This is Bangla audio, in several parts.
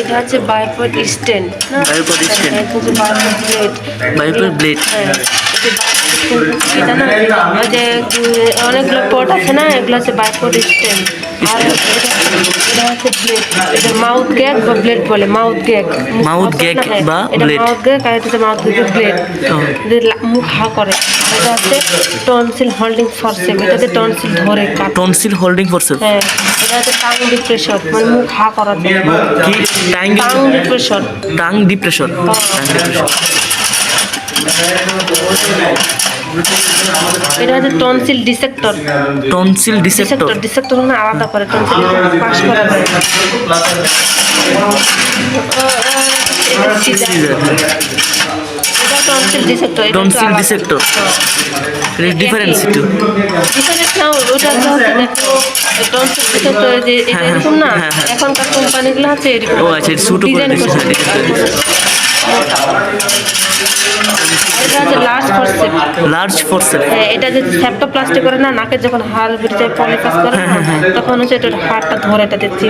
এটা হচ্ছে বাইপড স্ট্যান্ড Bipod স্ট্যান্ড এটা হচ্ছে বাইপড ব্লেড blade। হ্যাঁ এটা না ওই যে অনেকগুলো পট আছে না এগুলো হচ্ছে বাইপড স্ট্যান্ড আর এটা এটা হচ্ছে ব্লেড এটা মাউথ গ্যাগ বা ব্লেড বলে মাউথ গ্যাগ বা মাউথ গ্যাগ আর এটা মাউথ গ্যাগ ব্লেড মুখ হা করে। এটা হচ্ছে টনসিল হোল্ডিং ফরসেম এটাতে টনসিল ধরে টনসিল হোল্ডিং ফোর্সেস হ্যাঁ এটা হচ্ছে টাং ডিপ্রেশন মানে মুখ হা করা কি? Tongue depression tongue depression tongue depression এটা হচ্ছে টনসিল ডিসেক্টর টনসিল ডিসেক্টর ডিসেক্টর মানে আলাদা করে টনসিল পাস করা। যায় এটা টনসিল ডিসেক্টর এটা টনসিল ডিসেক্টর হ্যাঁ। ডিফারেন্স একটু। ডিফারেন্স না ওটা হচ্ছে টনসিল ডিসেক্টর যে এটা হ্যাঁ, এরকম না হ্যাঁ, হ্যাঁ। এখনকার কোম্পানিগুলো আছে এরকম ও আচ্ছা, ছোট করে ডিজাইন দিছে, করছে। হ্যাঁ, ডিজাইন এটা হচ্ছে লাস্ট ফরসেপ লার্জ হ্যাঁ, এটা যে সেপ্টোপ্লাস্টি করে না নাকে যখন হাল বেড়ে যায় পলিপাস করে হ্যাঁ, তখন হচ্ছে এটা হাড়টা ধরে এটা দেখছি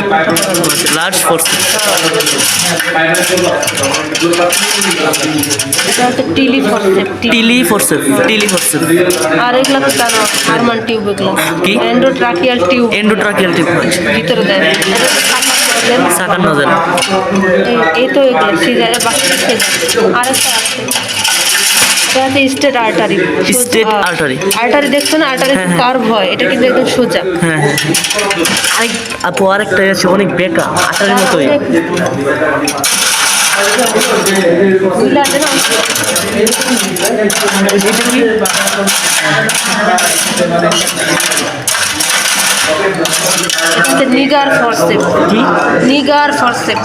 লার্জ ফোর্সেস এটা হচ্ছে Tilley forceps Tilley forceps Tilley forceps আর এগুলো তো জানো হারমান টিউব এগুলো। কি? এন্ডোট্রাকিয়াল টিউব এন্ডোট্রাকিয়াল টিউব ভিতরে দেয়। দেয়। সাকার নজেল এই- তো এগুলো সিজারে বাকি সিজার আরেকটা আছে। হচ্ছে state artery. State artery। Artery. দেখছ না? আর্টারি হ্যাঁ, হ্যাঁ। কার্ভ হয়। এটা কিন্তু একদম সোজা। হ্যাঁ। হ্যাঁ আরেক আপু আরেকটা আছে অনেক বেকা আটার মতোই। আছে নিগার ফরসেপ নিগার ফরসেপ